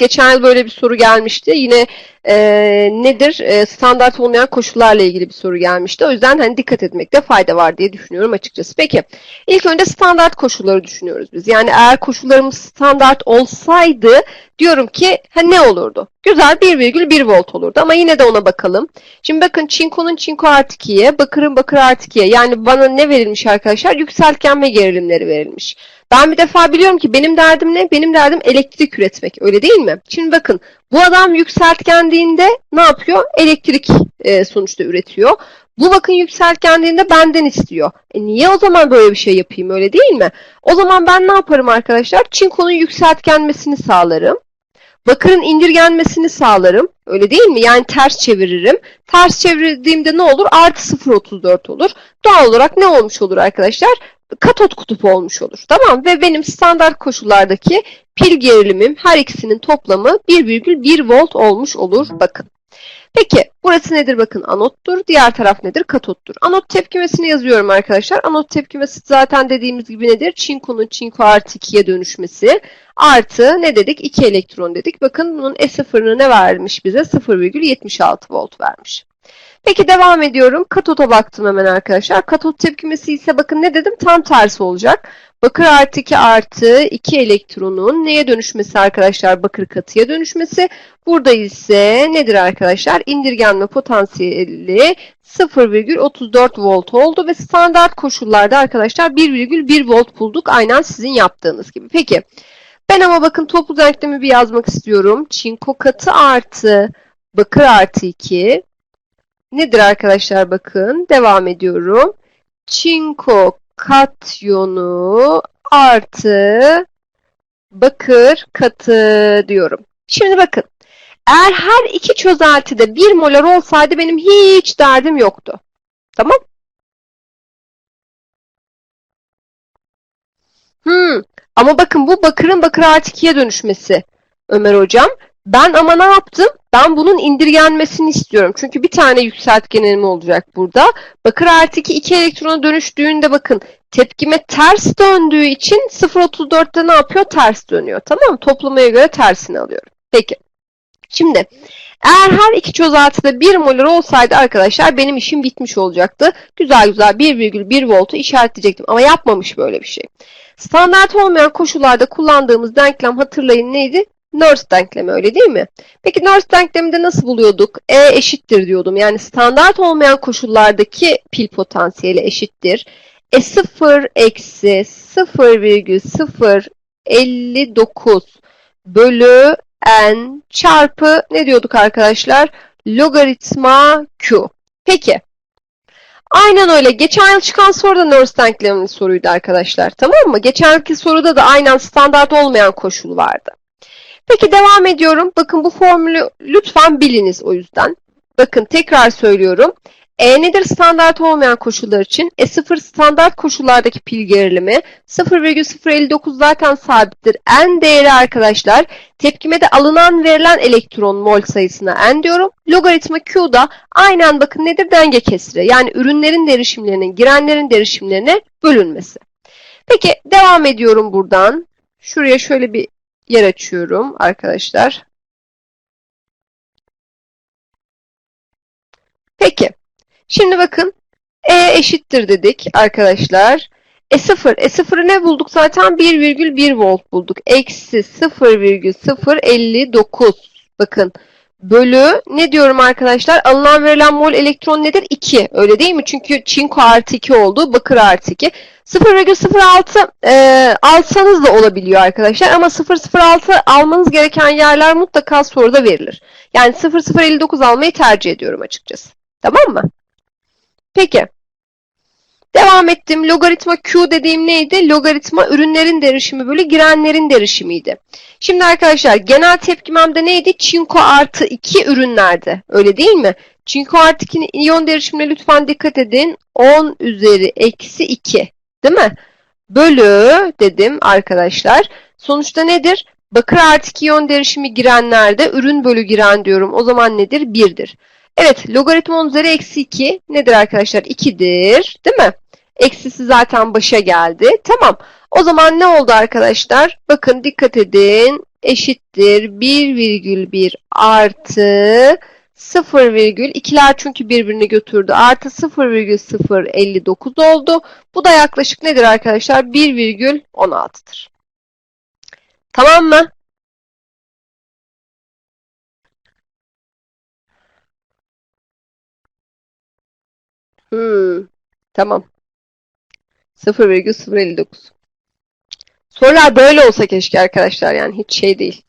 Geçen yıl böyle bir soru gelmişti. Yine e, nedir? E, standart olmayan koşullarla ilgili bir soru gelmişti. O yüzden hani dikkat etmekte fayda var diye düşünüyorum açıkçası. Peki ilk önce standart koşulları düşünüyoruz biz. Yani eğer koşullarımız standart olsaydı diyorum ki ha, ne olurdu? Güzel 1,1 volt olurdu ama yine de ona bakalım. Şimdi bakın çinkonun çinko artı 2'ye, bakırın bakır artı 2'ye. Yani bana ne verilmiş arkadaşlar? Yükseltgen ve gerilimleri verilmiş. Ben bir defa biliyorum ki benim derdim ne? Benim derdim elektrik üretmek. Öyle değil mi? Şimdi bakın bu adam yükseltgendiğinde ne yapıyor? Elektrik e, sonuçta üretiyor. Bu bakın yükseltgendiğinde benden istiyor. E niye o zaman böyle bir şey yapayım öyle değil mi? O zaman ben ne yaparım arkadaşlar? Çinkonun yükseltgenmesini sağlarım. Bakırın indirgenmesini sağlarım. Öyle değil mi? Yani ters çeviririm. Ters çevirdiğimde ne olur? Artı 0.34 olur. Doğal olarak ne olmuş olur arkadaşlar? Katot kutup olmuş olur. Tamam Ve benim standart koşullardaki pil gerilimim her ikisinin toplamı 1,1 volt olmuş olur. Bakın. Peki burası nedir bakın anottur. Diğer taraf nedir? Katottur. Anot tepkimesini yazıyorum arkadaşlar. Anot tepkimesi zaten dediğimiz gibi nedir? Çinkonun çinko artı 2'ye dönüşmesi. Artı ne dedik? 2 elektron dedik. Bakın bunun E0'ını ne vermiş bize? 0,76 volt vermiş. Peki devam ediyorum. Katota baktım hemen arkadaşlar. Katot tepkimesi ise bakın ne dedim? Tam tersi olacak. Bakır artı 2 artı 2 elektronun neye dönüşmesi arkadaşlar? Bakır katıya dönüşmesi. Burada ise nedir arkadaşlar? İndirgenme potansiyeli 0,34 volt oldu ve standart koşullarda arkadaşlar 1,1 volt bulduk. Aynen sizin yaptığınız gibi. Peki ben ama bakın toplu denklemi bir yazmak istiyorum. Çinko katı artı bakır artı 2 nedir arkadaşlar bakın devam ediyorum. Çinko katyonu artı bakır katı diyorum. Şimdi bakın. Eğer her iki çözeltide 1 molar olsaydı benim hiç derdim yoktu. Tamam? Hmm. Ama bakın bu bakırın bakır artı 2'ye dönüşmesi Ömer hocam. Ben ama ne yaptım? Ben bunun indirgenmesini istiyorum. Çünkü bir tane yükseltgenim olacak burada. Bakır artı 2 2 elektrona dönüştüğünde bakın tepkime ters döndüğü için 0.34'te ne yapıyor? Ters dönüyor. Tamam mı? Toplamaya göre tersini alıyorum. Peki. Şimdi eğer her iki çözeltide 1 molar olsaydı arkadaşlar benim işim bitmiş olacaktı. Güzel güzel 1,1 voltu işaretleyecektim ama yapmamış böyle bir şey. Standart olmayan koşullarda kullandığımız denklem hatırlayın neydi? Nernst denklemi öyle değil mi? Peki Nernst denkleminde nasıl buluyorduk? E eşittir diyordum. Yani standart olmayan koşullardaki pil potansiyeli eşittir. E0 eksi 0,059 bölü n çarpı ne diyorduk arkadaşlar? Logaritma q. Peki. Aynen öyle. Geçen yıl çıkan soru da Nernst denkleminin soruydu arkadaşlar. Tamam mı? Geçen yılki soruda da aynen standart olmayan koşul vardı. Peki devam ediyorum. Bakın bu formülü lütfen biliniz o yüzden. Bakın tekrar söylüyorum. E nedir standart olmayan koşullar için? E0 standart koşullardaki pil gerilimi 0,059 zaten sabittir. N değeri arkadaşlar tepkime de alınan verilen elektron mol sayısına N diyorum. Logaritma Q da aynen bakın nedir? Denge kesiri. Yani ürünlerin derişimlerinin girenlerin derişimlerine bölünmesi. Peki devam ediyorum buradan. Şuraya şöyle bir yer açıyorum arkadaşlar. Peki. Şimdi bakın E eşittir dedik arkadaşlar. E0. E0'ı ne bulduk zaten? 1,1 volt bulduk. Eksi 0,059. Bakın bölü ne diyorum arkadaşlar? Alınan verilen mol elektron nedir? 2. Öyle değil mi? Çünkü çinko artı 2 oldu. Bakır artı 2. 0,06 e, alsanız da olabiliyor arkadaşlar. Ama 0,06 almanız gereken yerler mutlaka soruda verilir. Yani 0,059 almayı tercih ediyorum açıkçası. Tamam mı? Peki. Devam ettim. Logaritma Q dediğim neydi? Logaritma ürünlerin derişimi bölü girenlerin derişimiydi. Şimdi arkadaşlar genel tepkimemde neydi? Çinko artı 2 ürünlerde. Öyle değil mi? Çinko artı 2 iyon derişimine lütfen dikkat edin. 10 üzeri eksi 2. Değil mi? Bölü dedim arkadaşlar. Sonuçta nedir? Bakır artı 2 iyon derişimi girenlerde ürün bölü giren diyorum. O zaman nedir? 1'dir. Evet, logaritma 10 üzeri eksi 2 nedir arkadaşlar? 2'dir. Değil mi? Eksisi zaten başa geldi. Tamam. O zaman ne oldu arkadaşlar? Bakın dikkat edin. eşittir 1,1 artı 0, ikiler çünkü birbirini götürdü. Artı 0,059 oldu. Bu da yaklaşık nedir arkadaşlar? 1,16'dır. Tamam mı? Hmm, tamam. 0,059. Sorular böyle olsa keşke arkadaşlar yani hiç şey değil.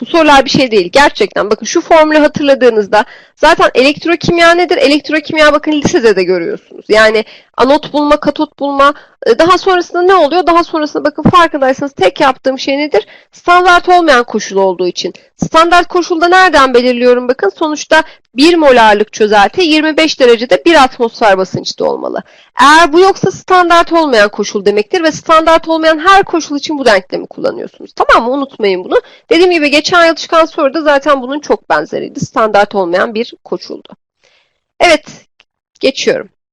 Bu sorular bir şey değil. Gerçekten bakın şu formülü hatırladığınızda zaten elektrokimya nedir? Elektrokimya bakın lisede de görüyorsunuz. Yani anot bulma, katot bulma. E, Daha sonrasında ne oluyor? Daha sonrasında bakın farkındaysanız tek yaptığım şey nedir? Standart olmayan koşul olduğu için. Standart koşulda nereden belirliyorum? Bakın sonuçta 1 molarlık çözelti 25 derecede 1 atmosfer basınçta olmalı. Eğer bu yoksa standart olmayan koşul demektir ve standart olmayan her koşul için bu denklemi kullanıyorsunuz. Tamam mı? Unutmayın bunu. Dediğim gibi geçen yıl çıkan soruda zaten bunun çok benzeriydi. Standart olmayan bir koşuldu. Evet, geçiyorum.